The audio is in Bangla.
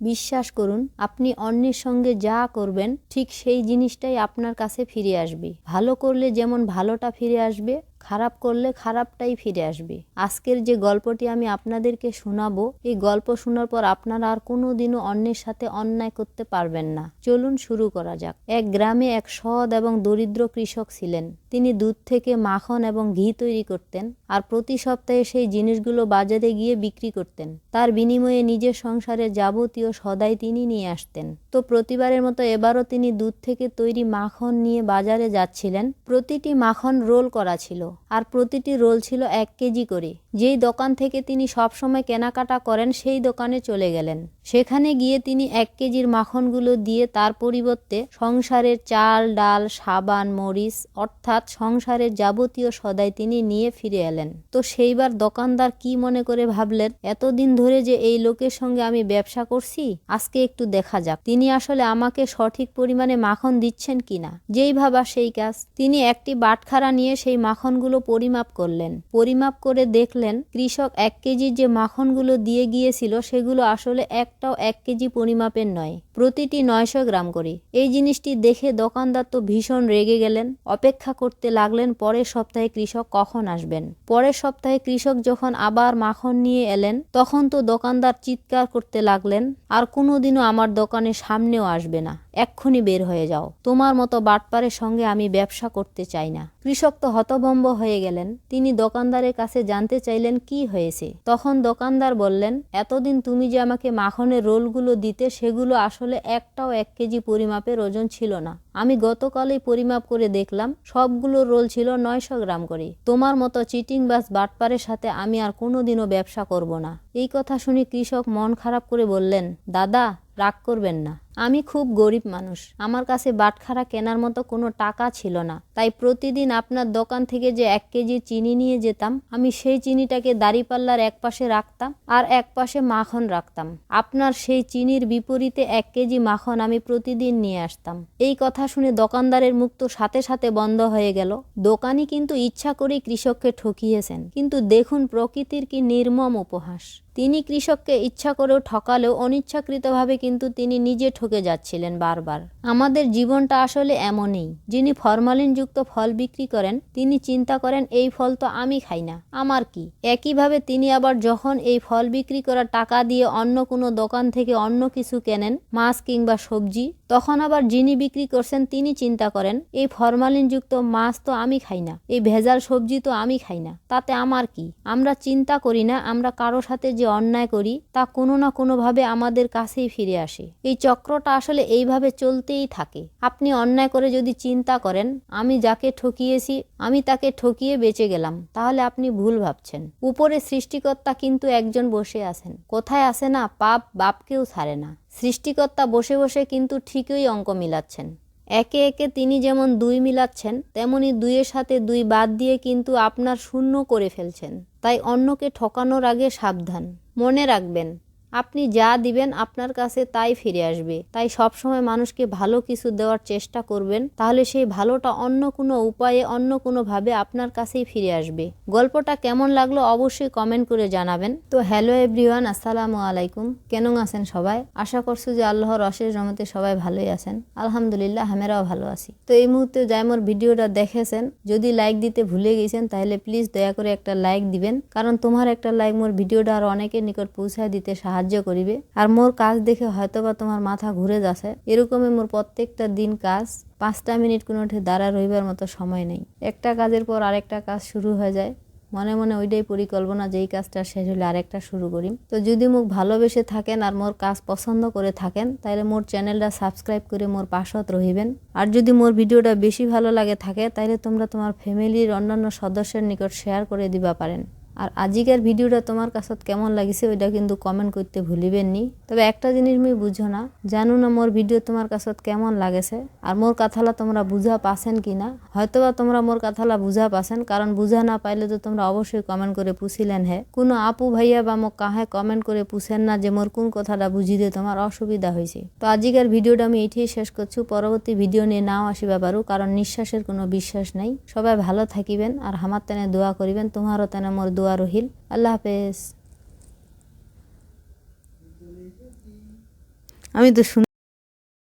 বিশ্বাস করুন, আপনি অন্যের সঙ্গে যা করবেন, ঠিক সেই জিনিসটাই আপনার কাছে ফিরে আসবে। ভালো করলে যেমন ভালোটা ফিরে আসবে খারাপ করলে খারাপটাই ফিরে আসবে। আজকের যে গল্পটি আমি আপনাদেরকে শোনাবো, এই গল্প শোনার পর আপনারা আর কোনো দিনও অন্যের সাথে অন্যায় করতে পারবেন না। চলুন শুরু করা যাক। এক গ্রামে এক সৎ এবং দরিদ্র কৃষক ছিলেন। তিনি দুধ থেকে মাখন এবং ঘি তৈরি করতেন আর প্রতি সপ্তাহে সেই জিনিসগুলো বাজারে গিয়ে বিক্রি করতেন। তার বিনিময়ে নিজের সংসারের যাবতীয় সদাই তিনি নিয়ে আসতেন। তো প্রতিবারের মতো এবারও তিনি দুধ থেকে তৈরি মাখন নিয়ে বাজারে যাচ্ছিলেন। প্রতিটি মাখন রোল করা ছিল। আর প্রতিটি রোল ছিল এক কেজি করে। যেই দোকান থেকে তিনি সবসময় কেনাকাটা করেন, সেই দোকানে চলে গেলেন। সেখানে গিয়ে তিনি এক কেজির মাখনগুলো দিয়ে তার পরিবর্তে সংসারের চাল, ডাল, সাবান, মরিচ, অর্থাৎ সংসারের যাবতীয় সদাই তিনি নিয়ে ফিরে এলেন। তো সেইবার দোকানদার কি মনে করে ভাবলেন, এতদিন ধরে যে এই লোকের সঙ্গে আমি ব্যবসা করছি, আজকে একটু দেখা যাক। তিনি আসলে আমাকে সঠিক পরিমাণে মাখন দিচ্ছেন কিনা? যেই ভাবা সেই কাজ। তিনি একটি বাটখারা নিয়ে সেই মাখনগুলো পরিমাপ করলেন। পরিমাপ করে দেখলেন, কৃষক এক কেজির যে মাখনগুলো দিয়ে গিয়েছিল, সেগুলো আসলে একটাও এক কেজি পরিমাপের নয়, প্রতিটি নয়শো গ্রাম করে। এই জিনিসটি দেখে দোকানদার তো ভীষণ রেগে গেলেন। অপেক্ষা করতে লাগলেন, পরের সপ্তাহে কৃষক কখন আসবেন? পরের সপ্তাহে কৃষক যখন আবার মাখন নিয়ে এলেন, তখন তো দোকানদার চিৎকার করতে লাগলেন, আর কোনোদিনও আমার দোকানের সামনেও আসবে না। এক্ষুনি বের হয়ে যাও। তোমার মতো বাটপারের সঙ্গে আমি ব্যবসা করতে চাই না। কৃষক তো হতভম্ব হয়ে গেলেন। তিনি দোকানদারের কাছে জানতে চাইলেন, কি হয়েছে? তখন দোকানদার বললেন, এতদিন তুমি যে আমাকে মাখনের রোলগুলো দিতে, সেগুলো আসলে একটাও এক কেজি পরিমাপের ওজন ছিল না। আমি গতকালই পরিমাপ করে দেখলাম, সবগুলো রোল ছিল নয়শো গ্রাম করে। তোমার মতো চিটিং বাস বাটপারের সাথে আমি আর কোনোদিনও ব্যবসা করব না। এই কথা শুনে কৃষক মন খারাপ করে বললেন, দাদা রাগ করবেন না। আমি খুব গরিব মানুষ। আমার কাছে বাটখারা কেনার মতো কোনো টাকা ছিল না। তাই প্রতিদিন আপনার দোকান থেকে যে এক কেজি চিনি নিয়ে যেতাম, আমি সেই চিনিটাকে দাড়িপাল্লার এক পাশে রাখতাম আর এক পাশে মাখন রাখতাম। আপনার সেই চিনির বিপরীতে এক কেজি মাখন আমি প্রতিদিন নিয়ে আসতাম। এই কথা শুনে দোকানদারের মুখ তো সাথে সাথে বন্ধ হয়ে গেল। দোকানি কিন্তু ইচ্ছা করেই কৃষককে ঠকিয়েছেন। কিন্তু দেখুন প্রকৃতির কি নির্মম উপহাস। তিনি কৃষককে ইচ্ছা করেও ঠকালেও অনিচ্ছাকৃতভাবে কিন্তু তিনি নিজে ঠকে যাচ্ছিলেন বারবার। আমাদের জীবনটা আসলে এমনই, যিনি ফরমালিনযুক্ত ফল বিক্রি করেন, তিনি চিন্তা করেন, এই ফল তো আমি খাই না, আমার কি? একইভাবে তিনি আবার যখন এই ফল বিক্রি করার টাকা দিয়ে অন্য কোনো দোকান থেকে অন্য কিছু কেনেন, মাছ কিংবা সবজি, তখন আবার যিনি বিক্রি করছেন, তিনি চিন্তা করেন, এই ফরমালিনযুক্ত মাছ তো আমি খাই না, এই ভেজাল সবজি তো আমি খাই না, তাতে আমার কি? আমরা চিন্তা করি না, আমরা কারও সাথে যে অন্যায় করি, তা কোনো না কোনোভাবে আমাদের কাছেই ফিরে আসে। এই চক্রটা আসলে এইভাবে চলতেই থাকে। আপনি অন্যায় করে যদি চিন্তা করেন, আমি যাকে ঠকিয়েছি, আমি তাকে ঠকিয়ে বেঁচে গেলাম, তাহলে আপনি ভুল ভাবছেন। উপরে সৃষ্টিকর্তা কিন্তু একজন বসে আছেন। কোথায় আসে না, পাপ বাপকেও ছাড়ে না। সৃষ্টিকর্তা বসে বসে কিন্তু ঠিকই অঙ্ক মিলাচ্ছেন। একে একে তিনি যেমন দুই মিলাচ্ছেন, তেমনি দুইয়ের সাথে দুই বাদ দিয়ে কিন্তু আপনার শূন্য করে ফেলছেন। তাই অন্যকে ঠকানোর আগে সাবধান। মনে রাখবেন আপনি যা দিবেন আপনার কাছে তাই ফিরে আসবে। তাই সবসময় মানুষকে ভালো কিছু দেওয়ার চেষ্টা করবেন, তাহলে সেই ভালোটা অন্য কোনো উপায়ে, অন্য কোনোভাবে আপনার কাছেই ফিরে আসবে। গল্পটা কেমন লাগল অবশ্যই কমেন্ট করে জানাবেন। তো হ্যালো এভরিওয়ান, আসসালামু আলাইকুম। কেন আছেন সবাই? আশা করছ যে আল্লাহর অশেষ রহমতে সবাই ভালোই আছেন। আলহামদুলিল্লাহ, আমরাও ভালো আছি। তো এই মুহূর্তে যাই মোর ভিডিওটা দেখেছেন, যদি লাইক দিতে ভুলে গেছেন, তাহলে প্লিজ দয়া করে একটা লাইক দিবেন। কারণ তোমার একটা লাইক মোর ভিডিওটা আর অনেকের নিকট পৌঁছায় দিতে সাহায্য করিবে। আর মোর কাজ দেখে হয়তোবা তোমার মাথা ঘুরে যাচ্ছে। এরকমই মোর প্রত্যেকটা দিন কাজ। পাঁচটা মিনিট কোনো দাঁড়া রইবার মতো সময় নেই। একটা কাজের পর আরেকটা কাজ শুরু হয়ে যায়। মনে মনে ওইটাই পরিকল্পনা যেই কাজটা শেষ হলে আরেকটা শুরু করি তো যদি মুখ ভালোবেসে থাকেন আর মোর কাজ পছন্দ করে থাকেন তাহলে মোর চ্যানেলটা সাবস্ক্রাইব করে মোর পাশত রহিবেন। আর যদি মোর ভিডিওটা বেশি ভালো লাগে থাকে তাহলে তোমরা তোমার ফ্যামিলির অন্যান্য সদস্যের নিকট শেয়ার করে দিবা পারেন। আর আজিকার ভিডিওটা তোমার কাছে কেমন লাগিছে ওইটা কিন্তু কমেন্ট করতে ভুলিবেন নি তবে একটা জিনিস মুই বুঝো না, জানো না মোর ভিডিও তোমার কাছে কেমন লাগেছে? আর মোর কথালা তোমরা বুঝা পাছেন কি না? হয়তোবা তোমরা মোর কথালা বুঝা পাছেন, কারণ বুঝা না পাইলে তো তোমরা অবশ্যই কমেন্ট করে পুছিলেন হে। কোনো আপু ভাইয়া বা মোক কাহে কমেন্ট করে পুছেন না যে মোর কোন কথাটা বুঝিতে তোমার অসুবিধা হয়েছে তো আজিকার ভিডিওটা আমি এইটাই শেষ করছি, পরবর্তী ভিডিও নিয়ে নাও আসিবা পারো, কারণ নিঃশ্বাসের কোনো বিশ্বাস নাই। সবাই ভালো থাকিবেন আর আমার তেনে দোয়া করিবেন, তোমারও তেনে মোর দোয়া রহিল। আল্লাহ হাফেজ। আমি তো শুন